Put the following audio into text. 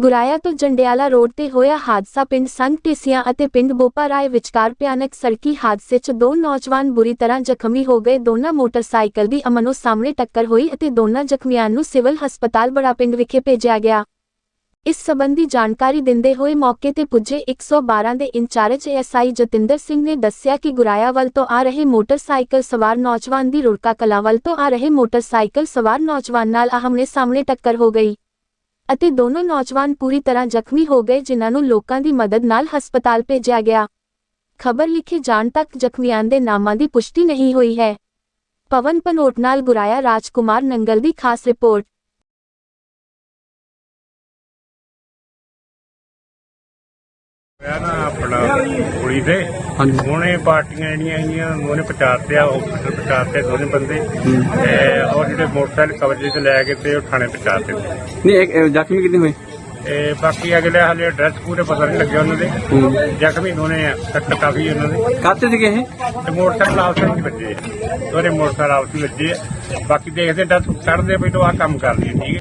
ਗੁਰਾਇਆ ਤੋਂ ਜੰਡਿਆਲਾ ਰੋਡ ਤੇ ਹੋਇਆ ਹਾਦਸਾ ਪਿੰਡ ਸੰਘ ਢੇਸੀਆਂ ਅਤੇ ਪਿੰਡ ਬੋਪਾ ਵਿਚਕਾਰ ਭਿਆਨਕ ਸੜਕੀ ਹਾਦਸੇ 'ਚ ਦੋ ਨੌਜਵਾਨ ਬੁਰੀ ਤਰ੍ਹਾਂ ਜ਼ਖਮੀ ਹੋ ਗਏ। ਦੋਨਾਂ ਮੋਟਰਸਾਈਕਲ ਦੀ ਅਮਨੋ ਸਾਹਮਣੇ ਟੱਕਰ ਹੋਈ ਅਤੇ ਦੋਨਾਂ ਜ਼ਖਮੀਆਂ ਨੂੰ ਸਿਵਲ ਹਸਪਤਾਲ ਬੜਾ ਪਿੰਡ ਵਿਖੇ ਭੇਜਿਆ ਗਿਆ। ਇਸ ਸਬੰਧੀ ਜਾਣਕਾਰੀ ਦਿੰਦੇ ਹੋਏ ਮੌਕੇ ਤੇ ਪੁੱਜੇ 112 ਦੇ ਇੰਚਾਰਜ ਐਸਆਈ ਜਤਿੰਦਰ ਸਿੰਘ ਨੇ ਦੱਸਿਆ ਕਿ ਗੁਰਾਇਆ ਵੱਲ ਤੋਂ ਆ ਰਹੇ ਮੋਟਰਸਾਈਕਲ ਸਵਾਰ ਨੌਜਵਾਨ ਦੀ ਰੁੜਕਾ ਕਲਾਂ ਵੱਲ ਤੋਂ ਆ ਰਹੇ ਮੋਟਰਸਾਈਕਲ ਸਵਾਰ ਨੌਜਵਾਨ ਨਾਲ ਆਹਮਣੇ ਸਾਹਮਣੇ ਟੱਕਰ ਹੋ ਗਈ। ਅਤੇ ਦੋਨੋਂ ਨੌਜਵਾਨ ਪੂਰੀ ਤਰ੍ਹਾਂ ਜ਼ਖਮੀ ਹੋ ਗਏ, ਜਿਨ੍ਹਾਂ ਨੂੰ ਲੋਕਾਂ ਦੀ ਮਦਦ ਨਾਲ ਹਸਪਤਾਲ ਭੇਜਿਆ ਗਿਆ। ਖਬਰ ਲਿਖੇ ਜਾਣ ਤੱਕ ਜ਼ਖਮੀਆਂ ਦੇ ਨਾਮਾਂ ਦੀ ਪੁਸ਼ਟੀ ਨਹੀਂ ਹੋਈ ਹੈ। ਪਵਨ ਪਨੋਟ ਨਾਲ ਗੁਰਾਇਆ ਰਾਜਕੁਮਾਰ ਨੰਗਲ ਦੀ ਖਾਸ ਰਿਪੋਰਟ। ਮੈਂ ਨਾ ਆਪਣਾ ਕੁੜੀ ਦੇ ਹਾਂਜੀ। ਹੁਣੇ ਪਾਰਟੀਆਂ ਜਿਹੜੀਆਂ ਉਹਨੇ ਪਹੁੰਚਾਤੇ ਆ ਹਸਪੀਟਲ ਦੋਨੇ ਬੰਦੇ। ਤੇ ਔਰ ਜਿਹੜੇ ਮੋਟਰਸਾਈਕਲ ਕਬਜ਼ੇ 'ਚ ਲੈ ਕੇ ਤੇ ਉਹ ਥਾਣੇ ਪਹੁੰਚਾਤੇ। ਨਹੀਂ ਇੱਕ ਇਹ ਜ਼ਖਮੀ ਕਿੰਨੇ ਹੋਏ? ਤੇ ਬਾਕੀ ਅਗਲੇ ਹਾਲੇ ਐਡਰੈਸ ਪੂਰੇ ਪਤਾ ਨਹੀਂ ਲੱਗਿਆ ਉਹਨਾਂ ਦੇ। ਜ਼ਖਮੀ ਦੋਨੇ ਆ ਸੱਟ ਕਾਫੀ ਉਹਨਾਂ ਦੇ। ਕਾਤੇ ਸੀਗੇ ਇਹ? ਤੇ ਮੋਟਰਸਾਈਕਲ ਆਪਸ ਵਿੱਚ ਵੱਜੇ। ਦੋਨੇ ਮੋਟਰਸਾਈਕਲ ਆਪਸ ਵਿੱਚ ਵੱਜੇ ਆ। ਬਾਕੀ ਦੇਖਦੇ ਡਸ ਕੱਢਦੇ ਵੀ ਤੋਂ ਆ ਕੰਮ ਕਰ ਲਈ ਠੀਕ ਹੈ।